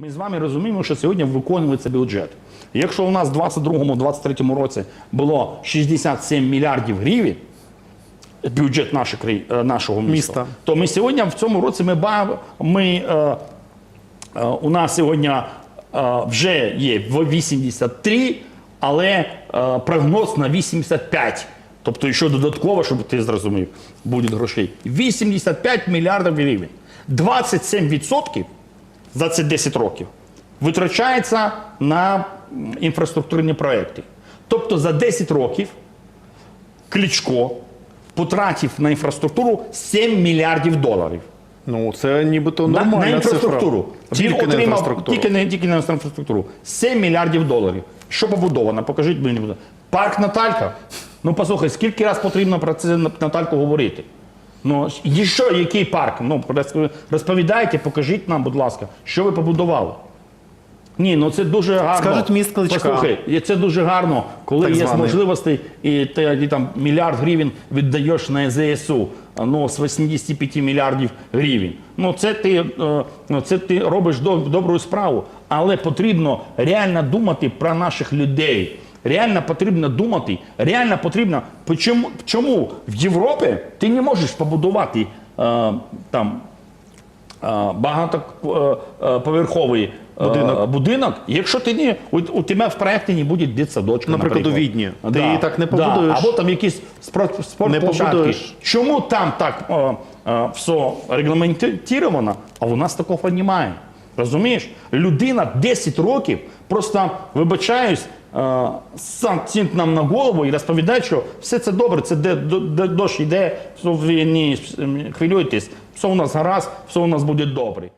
Ми з вами розуміємо, що сьогодні виконується бюджет. Якщо у нас в 2022-2023 році було 67 мільярдів гривень, бюджет нашої, е, нашого міста, Міста. то ми сьогодні в цьому році ми, ми е, е, у нас сьогодні е, вже є в 83, але е, прогноз на 85. Тобто, ще додатково, щоб ти зрозумів, буде грошей. 85 мільярдів гривень. 27% за ці 10 років витрачається на інфраструктурні проекти. Тобто за 10 років Кличко потратив на інфраструктуру 7 мільярдів доларів. Ну, це нібито На, нормальна на інфраструктуру. цифра. Тільки Він на інфраструктуру. тільки, не, тільки на інфраструктуру. 7 мільярдів доларів. Що побудовано? Покажіть мені. Парк Наталька. Ну послухай, скільки раз потрібно про це Натальку говорити? Ну, і що, який парк? Ну, роз- розповідайте, покажіть нам, будь ласка, що ви побудували. Ні, ну це дуже гарно. Скажуть, міст Кличка. Послухай, це дуже гарно, коли Так є званий. можливості, і ти і там мільярд гривень віддаєш на ЗСУ. Ну, з 85 мільярдів гривень. Ну, це ти, е, ну, це ти робиш до- добру справу. Але потрібно реально думати про наших людей. Реально потрібно думати, реально потрібно. Чому, чому в Європі ти не можеш побудувати е, там е, багатоповерховий е, Будинок. будинок, якщо ти не у, у тебе в проєкті не буде дитсадочка, Наприклад, у Відні. Ти її так не да. побудуєш. Або там якісь спорт, спортплощадки. Чому там так е, е, все регламентовано, а у нас такого немає? Розумієш? Людина 10 років просто, вибачаюсь, е, сам цінт нам на голову і розповідає, що все це добре, це де, де дощ йде, не хвилюйтесь, все у нас гаразд, все у нас буде добре.